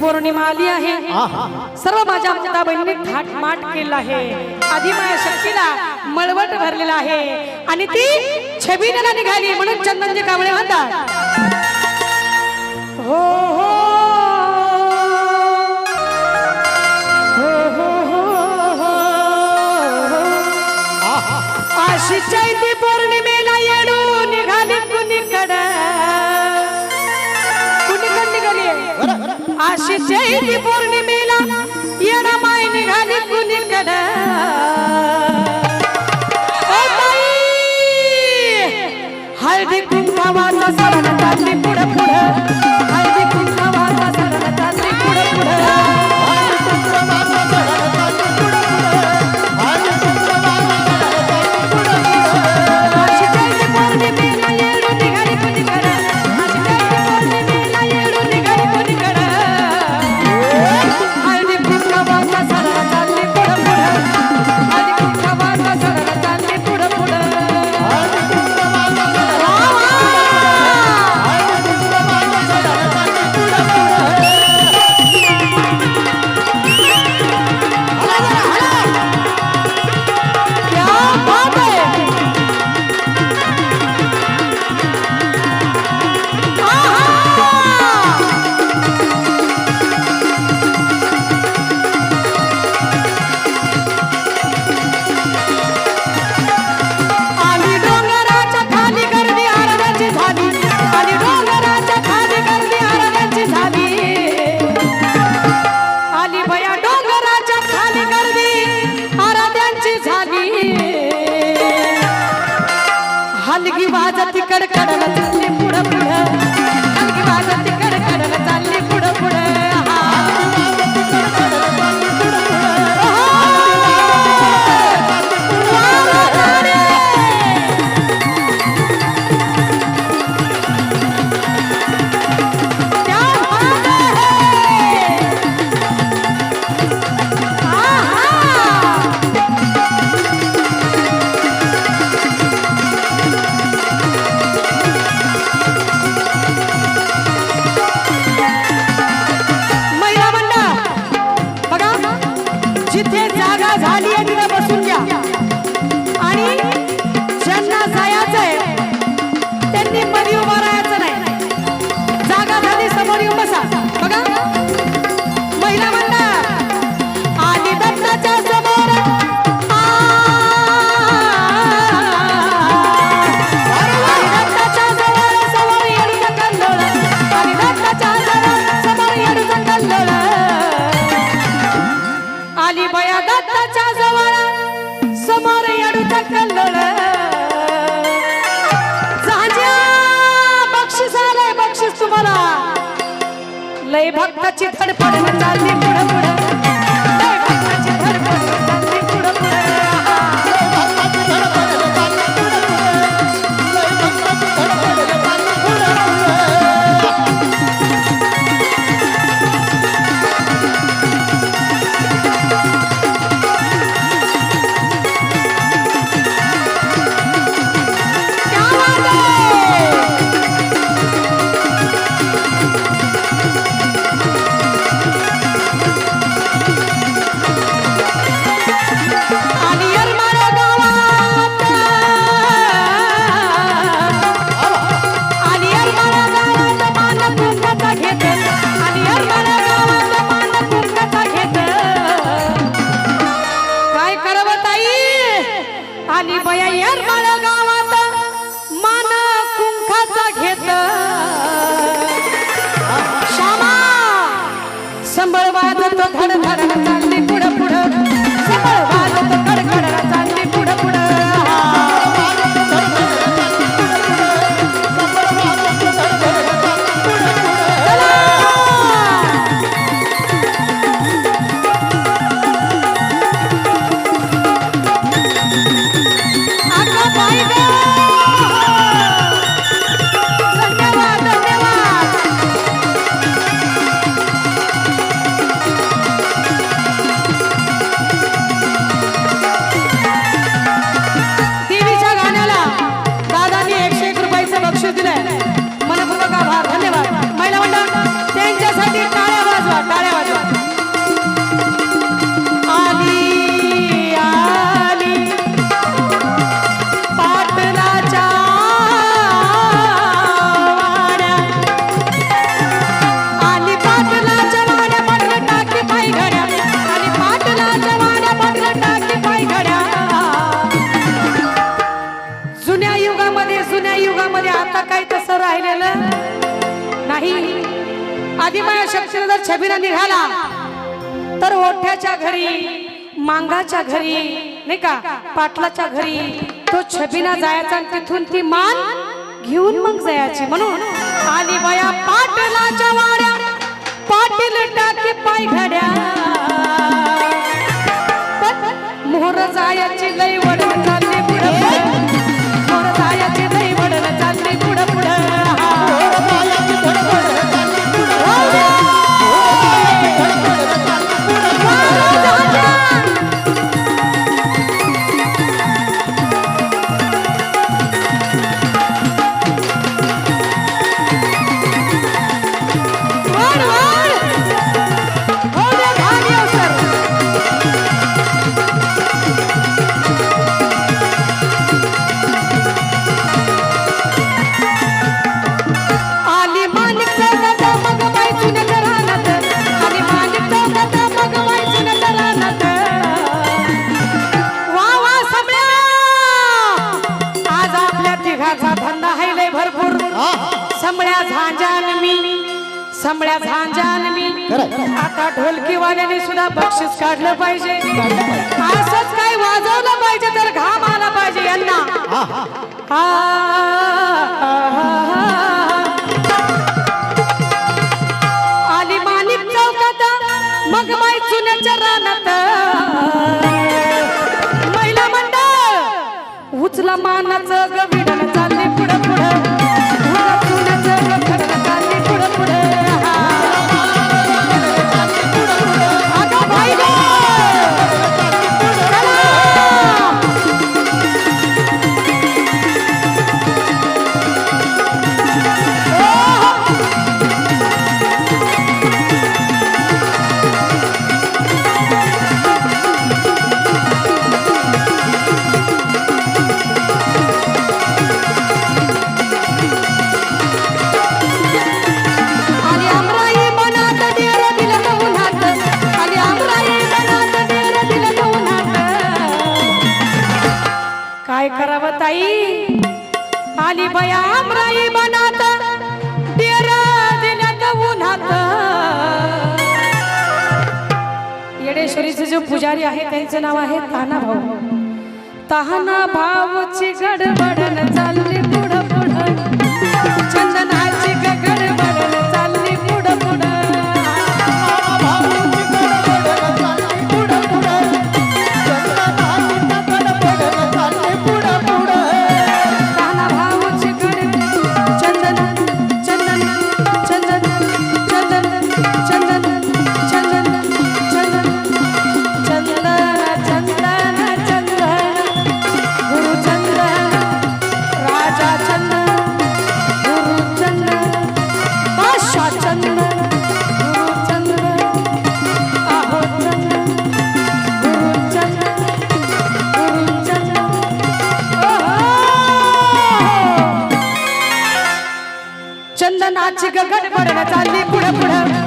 पौर्णिमा आली आहे. सर्व माझ्या मुक्ता बहिणी थाट माट केला आहे. आधी माझ्या शक्तीला मळवट भरलेला आहे. आणि ती छबिनीला निघाली म्हणून चंदनजी कांबळे म्हणतात हो हो आशी चैती पौर्णिमेला येणा माय निघाली कुणीकडं? लय भक्ताची धडपड. चालली पुढं पुढं ধার ধার युगामध्ये जुन्या युगामध्ये आता काही तसं राहिलेलं नाही. आधी माझ्या शक्तीला जर छबीला निघाला तर ओठ्याच्या घरी मांगाच्या घरी नाही का पाटलाच्या घरी तो छबीना जायचा आणि तिथून ती मान घेऊन मग जायची. म्हणून आली बया पाटलाच्या वाड्या पाटील टाकी पाय घड्या समळ्या झांजान मी आता ढोलकीवाल्याने सुद्धा बक्षीस काढलं पाहिजे. असंच काही वाजवलं पाहिजे तर घाम आला पाहिजे यांना. आ, आ, काय करावं ताई? आली बया डेर तर उन्हात. येडेश्वरीचे जे पुजारी आहे त्यांचे नाव आहे ताना भाऊ ताना भाऊची गडबडन चालली. नाचिक गडबड भरण चालली पुढे पुढं.